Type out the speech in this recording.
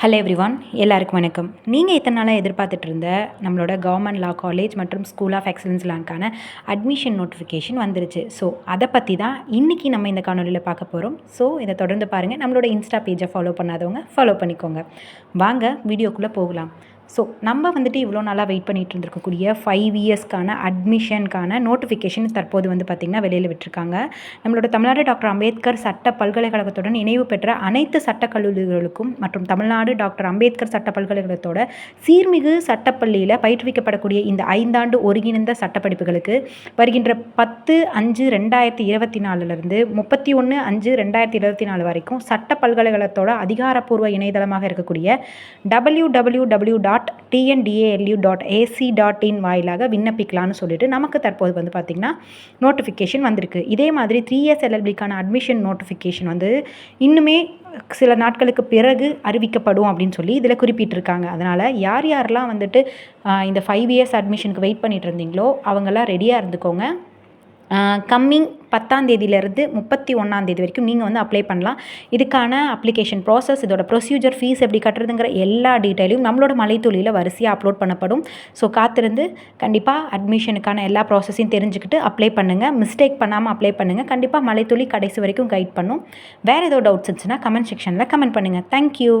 Hello everyone எல்லாருக்கும் வணக்கம். நீங்கள் இத்தனை நாளாக எதிர்பார்த்துட்டு இருந்த நம்மளோட கவர்மெண்ட் லா காலேஜ் மற்றும் ஸ்கூல் ஆஃப் எக்ஸலன்ஸ்லாங்கான அட்மிஷன் நோட்டிஃபிகேஷன் வந்துருச்சு. ஸோ அதை பற்றி தான் இன்றைக்கி நம்ம இந்த காணொலியில் பார்க்க போகிறோம் ஸோ இதை தொடர்ந்து பாருங்கள் நம்மளோட இன்ஸ்டா பேஜை ஃபாலோ பண்ணாதவங்க ஃபாலோ பண்ணிக்கோங்க. வாங்க வீடியோக்குள்ளே போகலாம். ஸோ நம்ம வந்துட்டு இவ்வளோ நாளாக வெயிட் பண்ணிகிட்டு இருந்திருக்கக்கூடிய ஃபைவ் இயர்ஸ்க்கான அட்மிஷனுக்கான நோட்டிஃபிகேஷன் தற்போது வந்து பார்த்திங்கன்னா வெளியில் விட்டுருக்காங்க. நம்மளோட தமிழ்நாடு டாக்டர் அம்பேத்கர் சட்ட பல்கலைக்கழகத்துடன் இணைவு பெற்ற அனைத்து சட்டக்கல்லூரிகளுக்கும் மற்றும் தமிழ்நாடு டாக்டர் அம்பேத்கர் சட்ட பல்கலைக்கழகத்தோட சீர்மிகு சட்டப்பள்ளியில் பயிற்றுவிக்கப்படக்கூடிய இந்த ஐந்தாண்டு ஒருங்கிணைந்த சட்டப்படிப்புகளுக்கு வருகின்ற பத்து அஞ்சு ரெண்டாயிரத்தி இருபத்தி நாலுலேருந்து முப்பத்தி ஒன்று அஞ்சு ரெண்டாயிரத்தி இருபத்தி நாலு வரைக்கும் சட்ட பல்கலைக்கழகத்தோட அதிகாரப்பூர்வ இணையதளமாக இருக்கக்கூடிய W W W dot dot TNDALU dot AC dot in வாயிலாக விண்ணப்பிக்கலாம்னு சொல்லிட்டு நமக்கு தற்போது வந்து பார்த்திங்கன்னா நோட்டிஃபிகேஷன் வந்திருக்கு. இதே மாதிரி த்ரீ இயர்ஸ் எல்எல்பிக்கான அட்மிஷன் நோட்டிஃபிகேஷன் வந்து இன்னுமே சில நாட்களுக்கு பிறகு அறிவிக்கப்படும் அப்படின்னு சொல்லி இதில் குறிப்பிட்டிருக்காங்க. அதனால் யார் யாரெல்லாம் வந்துட்டு இந்த ஃபைவ் இயர்ஸ் அட்மிஷனுக்கு வெயிட் பண்ணிகிட்டு இருந்தீங்களோ அவங்கெல்லாம் ரெடியாக இருந்துக்கோங்க. கம்மிங் பத்தாம் தேதியிலேருந்து முப்பத்தி ஒன்றாம் தேதி வரைக்கும் நீங்கள் வந்து அப்ளை பண்ணலாம். இதுக்கான அப்ளிகேஷன் ப்ராசஸ் இதோட ப்ரொசீஜர் ஃபீஸ் எப்படி கட்டுறதுங்கிற எல்லா டீட்டெயிலையும் நம்மளோட மலைத்துளியில் வரிசையாக அப்லோட் பண்ணப்படும். ஸோ காத்திருந்து கண்டிப்பாக அட்மிஷனுக்கான எல்லா ப்ராசஸையும் தெரிஞ்சுக்கிட்டு அப்ளை பண்ணுங்கள் மிஸ்டேக் பண்ணாமல் அப்ளை பண்ணுங்கள் கண்டிப்பாக மலைத்துளி கடைசி வரைக்கும் கைட் பண்ணும். வேறு ஏதோ டவுட்ஸ் இருந்துச்சுன்னா கமெண்ட் செக்ஷனில் கமெண்ட் பண்ணுங்கள் தேங்க்யூ